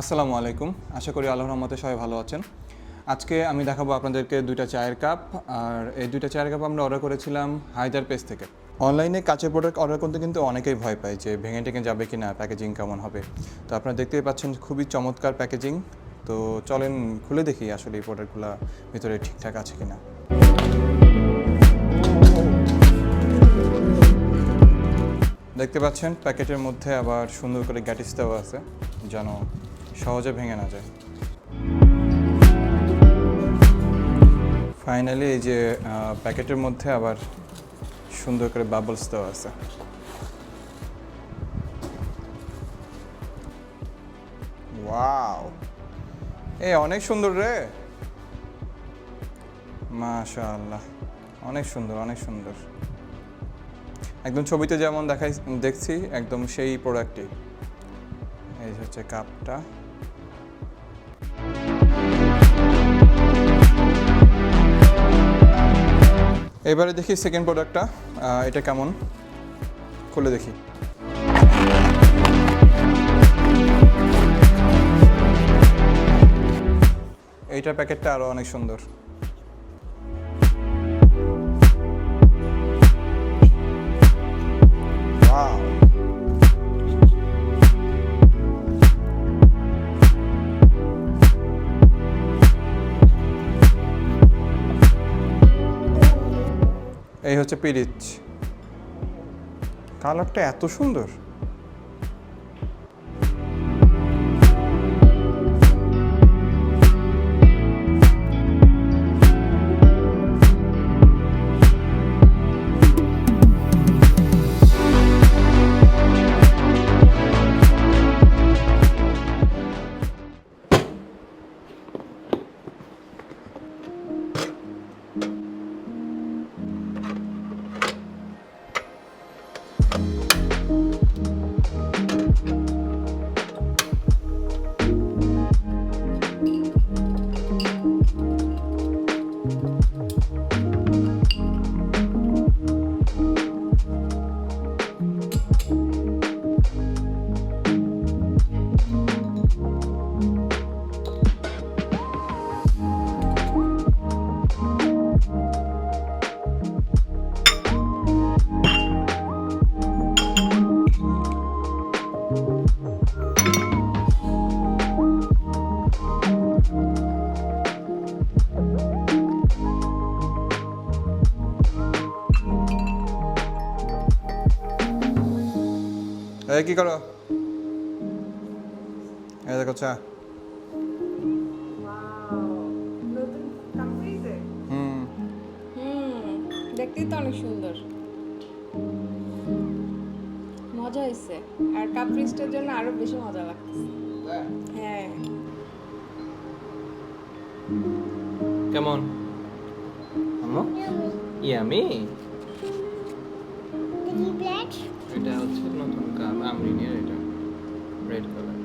আসসালামু আলাইকুম। আশা করি আল্লাহ রহমতে সবাই ভালো আছেন। আজকে আমি দেখাবো আপনাদেরকে দুইটা চায়ের কাপ। আর এই দুইটা চায়ের কাপ আমরা অর্ডার করেছিলাম হায়দার পেজ থেকে। অনলাইনে কাচের প্রোডাক্ট অর্ডার করতে কিন্তু অনেকেই ভয় পায় যে ভেঙে টেঙে যাবে কি না প্যাকেজিং কেমন হবে। তো আপনারা দেখতেই পাচ্ছেন খুবই চমৎকার প্যাকেজিং তো চলেন খুলে দেখি আসলে এই প্রোডাক্টগুলো ভিতরে ঠিকঠাক আছে কি না দেখতে পাচ্ছেন প্যাকেটের মধ্যে আবার সুন্দর করে গ্যাটিস দেওয়া আছে, যেন সহজে ভেঙে না যায়। ফাইনালি এই যে প্যাকেটের মধ্যে আবার সুন্দর করে বাবলস দেওয়া আছে। এ অনেক সুন্দর রে। মাশাআল্লাহ, অনেক সুন্দর অনেক সুন্দর। একদম ছবিতে যেমন দেখাই, দেখছি, একদম সেই প্রোডাক্টই এই হচ্ছে কাপটা এবারে দেখি সেকেন্ড প্রোডাক্টটা এটা কেমন? খুলে দেখি। এইটার প্যাকেটটা আরও অনেক সুন্দর। এই হচ্ছে পিরিচ কালারটা এত সুন্দর। এই কি করো? এই দেখো চা। হুম। হুম তো অনেক সুন্দর। মজা হয়েছে। আর কাপ ফ্রিজটার জন্য আরও বেশি মজা লাগতেছে। হ্যাঁ। কেমন? আম্মু? ইয়ামি? এটা হচ্ছে নতুন কাপ আমরিনের এটা রেড কালার